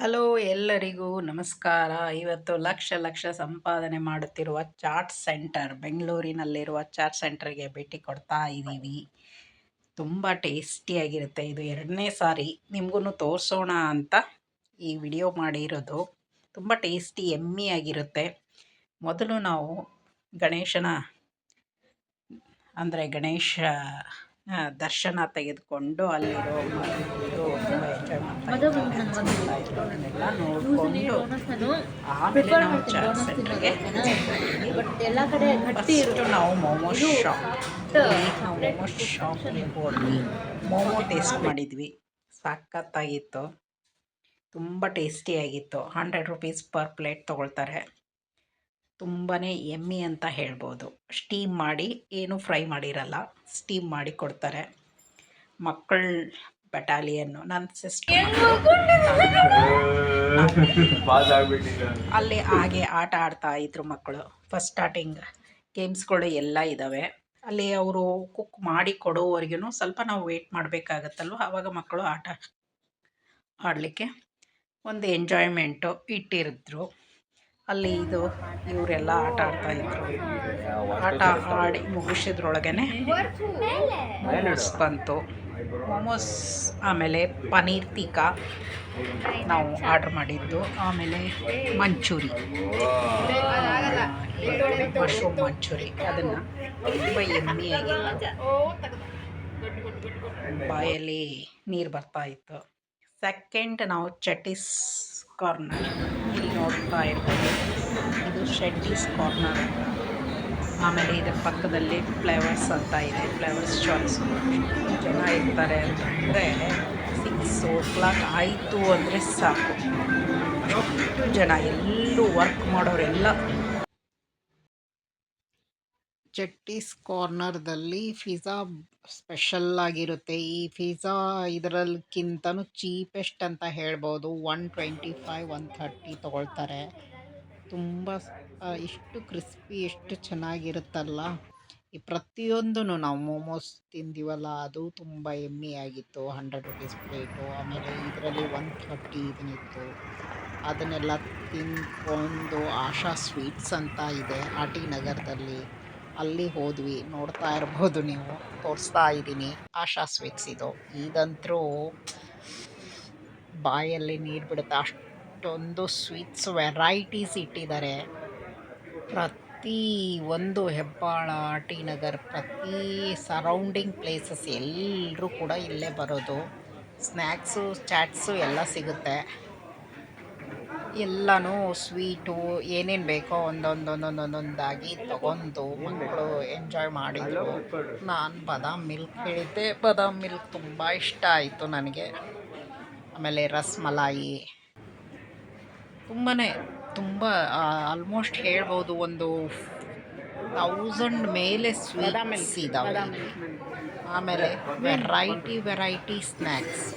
Hello ಎಲ್ಲರಿಗೂ ನಮಸ್ಕಾರ. ಇವತ್ತು ಲಕ್ಷ ಲಕ್ಷ ಸಂಪಾದನೆ ಮಾಡುತ್ತಿರುವ ಚಾಟ್ ಸೆಂಟರ್, ಬೆಂಗಳೂರಿನಲ್ಲಿರುವ ಚಾಟ್ ಸೆಂಟರ್ಗೆ ಭೇಟಿ ಕೊಡ್ತಾ ಇದ್ದೀವಿ. ತುಂಬ ಟೇಸ್ಟಿಯಾಗಿರುತ್ತೆ ಇದು. ಎರಡನೇ ಸಾರಿ ನಿಮಗೂ ತೋರಿಸೋಣ ಅಂತ ಈ ವಿಡಿಯೋ ಮಾಡಿರೋದು. ತುಂಬ ಟೇಸ್ಟಿ, ಎಮ್ಮಿಯಾಗಿರುತ್ತೆ. ಮೊದಲು ನಾವು ಗಣೇಶನ, ಅಂದರೆ ಗಣೇಶ ದರ್ಶನ ತೆಗೆದುಕೊಂಡು ಅಲ್ಲಿರೋ ಇದು ತುಂಬ ಎಂಜಾಯ್ ಮಾಡ್ತಾ ನೋಡಿಕೊಂಡು ಆಮೇಲೆ ನಾವು ಚಾಟ್ ಸೆಂಟರ್ಗೆ ಫಸ್ಟು ನಾವು ಮೋಮೋ ಶಾಪ್ ನಾವು ಮೋಮೋ ಶಾಪ್ಗೆ ಹೋದ್ವಿ ಮೋಮೋ ಟೇಸ್ಟ್ ಮಾಡಿದ್ವಿ. ಸಖತ್ತಾಗಿತ್ತು. ತುಂಬ ಟೇಸ್ಟಿಯಾಗಿತ್ತು ಹಂಡ್ರೆಡ್ ರುಪೀಸ್ ಪರ್ ಪ್ಲೇಟ್ ತೊಗೊಳ್ತಾರೆ. ತುಂಬಾ ಎಮ್ಮಿ ಅಂತ ಹೇಳ್ಬೋದು. ಸ್ಟೀಮ್ ಮಾಡಿ ಏನು ಫ್ರೈ ಮಾಡಿರಲ್ಲ ಸ್ಟೀಮ್ ಮಾಡಿ ಕೊಡ್ತಾರೆ. ಮಕ್ಕಳ ಬಟಾಲಿಯನ್ನು ನನ್ನ ಸಿಸ್ಟರ್ ಅಲ್ಲಿ ಹಾಗೆ ಆಟ ಆಡ್ತಾ ಇದ್ರು ಮಕ್ಕಳು. ಫಸ್ಟ್ ಸ್ಟಾರ್ಟಿಂಗ್ ಗೇಮ್ಸ್ಗಳು ಎಲ್ಲ ಇದ್ದಾವೆ ಅಲ್ಲಿ ಅವರು ಕುಕ್ ಮಾಡಿ ಕೊಡೋವರೆಗೂ ಸ್ವಲ್ಪ ನಾವು ವೇಟ್ ಮಾಡಬೇಕಾಗತ್ತಲ್ವ? ಆವಾಗ ಮಕ್ಕಳು ಆಟ ಆಡಲಿಕ್ಕೆ ಒಂದು ಎಂಜಾಯ್ಮೆಂಟು ಇಟ್ಟಿರಿದ್ರು. ಅಲ್ಲಿ ಇದು ಇವರೆಲ್ಲ ಆಟ ಆಡ್ತಾ ಇದ್ರು. ಆಟ ಆಡಿ ಮುಗಿಸಿದ್ರೊಳಗೇನೆ ಮೋಮೋಸ್ ಬಂತು. ಮೋಮೋಸ್ ಆಮೇಲೆ ಪನೀರ್ ಟಿಕ್ಕಾ ನಾವು ಆರ್ಡ್ರ್ ಮಾಡಿದ್ದು. ಆಮೇಲೆ ಮಂಚೂರಿ. ಮಶ್ರೂಮ್ ಮಂಚೂರಿ. ಅದನ್ನು ತುಂಬ ಎಮ್ಮಿಯಾಗಿತ್ತು ಬಾಯಲ್ಲಿ ನೀರು ಬರ್ತಾ ಇತ್ತು. ಸೆಕೆಂಡ್ ನಾವು ಚಟೀಸ್ ಕಾರ್ನರ್. ನೋಡ್ತಾ ಇರ್ಬೋದು. ಇದು ಶೆಟ್ಟೀಸ್ ಕಾರ್ನರ್ ಆಮೇಲೆ ಇದರ ಪಕ್ಕದಲ್ಲಿ ಫ್ಲೇವರ್ಸ್ ಅಂತ ಇದೆ. ಫ್ಲೇವರ್ಸ್ ಚಾಯ್ಸ್ ಜನ ಇರ್ತಾರೆ ಅಂತಂದರೆ ಸಿಕ್ಸ್ ಓ ಕ್ಲಾಕ್ ಆಯಿತು ಅಂದರೆ ಸಾಕು. ಅಷ್ಟು ಜನ ಎಲ್ಲೂ ವರ್ಕ್ ಮಾಡೋರೆಲ್ಲ ಚಟ್ಟೀಸ್ ಕಾರ್ನರ್ದಲ್ಲಿ ಫಿಝಾ ಸ್ಪೆಷಲ್ ಆಗಿರುತ್ತೆ. ಈ ಫಿಝಾ ಇದರಲ್ಕಿಂತನೂ ಚೀಪೆಸ್ಟ್ ಅಂತ ಹೇಳ್ಬೋದು. One twenty five, one thirty ತೊಗೊಳ್ತಾರೆ. ತುಂಬ ಇಷ್ಟು ಕ್ರಿಸ್ಪಿ ಎಷ್ಟು ಚೆನ್ನಾಗಿರುತ್ತಲ್ಲ. ಈ ಪ್ರತಿಯೊಂದೂ ನಾವು ಮೋಮೋಸ್ ತಿಂದಿವಲ್ಲ, ಅದು ತುಂಬ ಎಮ್ಮಿ ಆಗಿತ್ತು. Hundred rupees plate. ಆಮೇಲೆ ಇದರಲ್ಲಿ ಒನ್ ಥರ್ಟಿ ಇದನ್ನಿತ್ತು. ಅದನ್ನೆಲ್ಲ ತಿನ್ಕೊಂಡು ಆಶಾ ಸ್ವೀಟ್ಸ್ ಅಂತ ಇದೆ ಆರ್ ಟಿ ನಗರದಲ್ಲಿ. ಅಲ್ಲಿ ಹೋದ್ವಿ. ನೋಡ್ತಾ ಇರ್ಬೋದು ನೀವು. ತೋರಿಸ್ತಾ ಇದ್ದೀನಿ. ಆಶಾ ಸ್ವೀಟ್ಸ್ ಇದು. ಇದಂತರೂ ಬಾಯಲ್ಲಿ ನೀರು ಬಿಡುತ್ತೆ. ಅಷ್ಟೊಂದು ಸ್ವೀಟ್ಸ್ ವೆರೈಟೀಸ್ ಇಟ್ಟಿದ್ದಾರೆ. ಪ್ರತಿ ಒಂದು ಹೆಬ್ಬಾಳ, ಟಿ ನಗರ್, ಪ್ರತಿ ಸರೌಂಡಿಂಗ್ ಪ್ಲೇಸಸ್ ಎಲ್ಲರೂ ಕೂಡ ಇಲ್ಲೇ ಬರೋದು. ಸ್ನ್ಯಾಕ್ಸು ಚಾಟ್ಸು ಎಲ್ಲ ಸಿಗುತ್ತೆ. ಎಲ್ಲನೂ ಸ್ವೀಟು ಏನೇನು ಬೇಕೋ ಒಂದೊಂದು ಒಂದೊಂದೊಂದೊಂದಾಗಿ ತಗೊಂಡು ಮಕ್ಕಳು ಎಂಜಾಯ್ ಮಾಡಿದರು. ನಾನು ಬಾದಾಮ್ ಮಿಲ್ಕ್ ಹೇಳಿದ್ದೆ. ಬಾದಾಮ್ ಮಿಲ್ಕ್ ತುಂಬ ಇಷ್ಟ ಆಯಿತು ನನಗೆ. ಆಮೇಲೆ ರಸ್ಮಲಾಯಿ. ತುಂಬಾ ತುಂಬ ಆಲ್ಮೋಸ್ಟ್ ಹೇಳ್ಬೋದು ಒಂದು ತೌಸಂಡ್ ಮೇಲೆ ಸ್ವೀಟ್ಸ್ ಇದ್ದಾವೆ ಆಮೇಲೆ ವೆರೈಟಿ ವೆರೈಟಿ ಸ್ನ್ಯಾಕ್ಸ್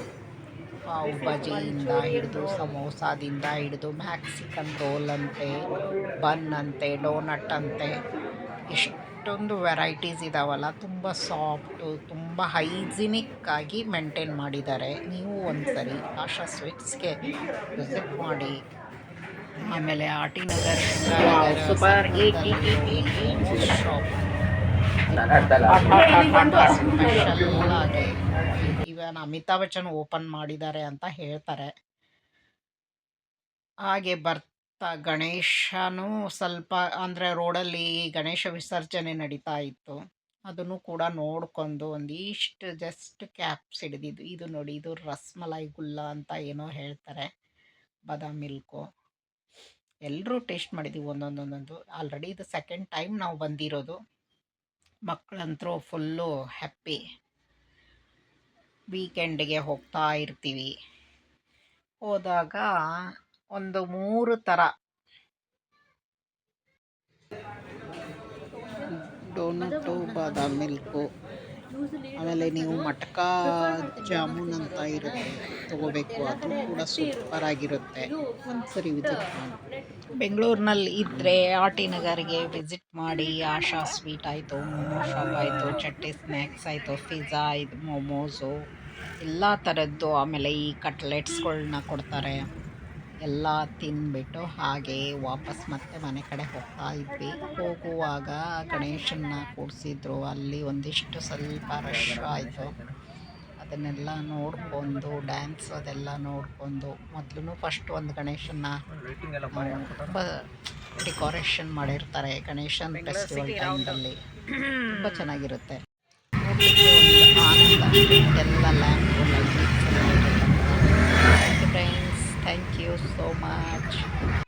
ಪಾವ್ ಬಜಿಯಿಂದ ಹಿಡಿದು ಸಮೋಸಾದಿಂದ ಹಿಡಿದು ಮ್ಯಾಕ್ಸಿಕನ್ ರೋಲ್ ಅಂತೆ ಬನ್ ಅಂತೆ ಡೋನಟ್ ಅಂತೆ. ಎಷ್ಟೊಂದು ವೆರೈಟೀಸ್ ಇದಾವಲ್ಲ ತುಂಬ ಸಾಫ್ಟು ತುಂಬ ಹೈಜಿನಿಕ್ ಆಗಿ ಮೇಂಟೈನ್ ಮಾಡಿದ್ದಾರೆ. ನೀವು ಒಂದ್ಸರಿ ಆಶಾ ಸ್ವೀಟ್ಸ್ಗೆ ವಿಸಿಟ್ ಮಾಡಿ. ಆಮೇಲೆ R T Nagar super shop special ಆಗಿ. ಇವನ್ ಅಮಿತಾಬ್ ಬಚ್ಚನ್ ಓಪನ್ ಮಾಡಿದ್ದಾರೆ ಅಂತ ಹೇಳ್ತಾರೆ. ಹಾಗೆ ಬರ್ತಾ ಗಣೇಶನೂ ಸ್ವಲ್ಪ ಅಂದರೆ ರೋಡಲ್ಲಿ ಗಣೇಶ ವಿಸರ್ಜನೆ ನಡೀತಾ ಇತ್ತು. ಅದನ್ನು ಕೂಡ ನೋಡ್ಕೊಂಡು ಒಂದಿಷ್ಟು ಜಸ್ಟ್ ಕ್ಯಾಪ್ಸ್ ಹಿಡಿದಿದ್ದು, ಇದು ನೋಡಿ, ಇದು ರಸ್ಮಲೈ ಗುಲ್ಲ ಅಂತ ಏನೋ ಹೇಳ್ತಾರೆ ಬಾದಾಮ್ ಮಿಲ್ಕು. ಎಲ್ಲರೂ ಟೇಸ್ಟ್ ಮಾಡಿದ್ದೀವಿ ಒಂದೊಂದೊಂದೊಂದು. ಒಂದೊಂದು ಆಲ್ರೆಡಿ ಇದು ಸೆಕೆಂಡ್ ಟೈಮ್ ನಾವು ಬಂದಿರೋದು. ಮಕ್ಕಳಂತರೂ ಫುಲ್ಲು ಹ್ಯಾಪಿ ವೀಕೆಂಡ್ಗೆ ಹೋಗ್ತಾ ಇರ್ತೀವಿ. ಹೋದಾಗ ಒಂದು ಮೂರು ಥರ ಡೋನಟ್ಟು ಬಾದಾಮ್ ಮಿಲ್ಕು. ಆಮೇಲೆ ನೀವು ಮಟ್ಕ ಜಾಮೂನ್ ಅಂತ ಇರುತ್ತೆ, ತಗೋಬೇಕು, ಅದು ಕೂಡ ಸೂಪರ್ ಆಗಿರುತ್ತೆ. ಒಂದ್ಸರಿ ವಿಸಿಟ್ ಮಾಡಿ. ಬೆಂಗಳೂರಿನಲ್ಲಿ ಇದ್ದರೆ ಆರ್ ಟಿ ನಗರ್ಗೆ ವಿಸಿಟ್ ಮಾಡಿ, ಆಶಾ ಸ್ವೀಟ್ ಆಯಿತು ಮೋಮೋ ಶಾಪ್ ಆಯಿತು, ಚಟ್ನಿ ಸ್ನ್ಯಾಕ್ಸ್ ಆಯಿತು ಪಿಜ್ಜಾ ಇದು ಮೋಮೋಸು ಎಲ್ಲ ಥರದ್ದು ಆಮೇಲೆ ಈ ಕಟ್ಲೆಟ್ಸ್ಗಳನ್ನ ಕೊಡ್ತಾರೆ. ಎಲ್ಲ ತಿಂದ್ಬಿಟ್ಟು ಹಾಗೆ ವಾಪಸ್ ಮತ್ತೆ ಮನೆ ಕಡೆ ಹೋಗ್ತಾ ಇದ್ವಿ. ಹೋಗುವಾಗ ಗಣೇಶನ್ನ ಕೂಡಿಸಿದ್ರು. ಅಲ್ಲಿ ಒಂದಿಷ್ಟು ಸ್ವಲ್ಪ ರಶ್ ಆಯಿತು. ಅದನ್ನೆಲ್ಲ ನೋಡ್ಕೊಂಡು ಡ್ಯಾನ್ಸ್ ಅದೆಲ್ಲ ನೋಡ್ಕೊಂಡು ಮೊದಲು ಫಸ್ಟ್ ಒಂದು ಗಣೇಶನ್ನ ತುಂಬ ಡೆಕೋರೇಷನ್ ಮಾಡಿರ್ತಾರೆ ಗಣೇಶನ್ ಫೆಸ್ಟಿವಲ್ ಟೈಮಲ್ಲಿ ತುಂಬ ಚೆನ್ನಾಗಿರುತ್ತೆ. ಆನಂದ. ಎಲ್ಲ lamp lightings Thank you so much.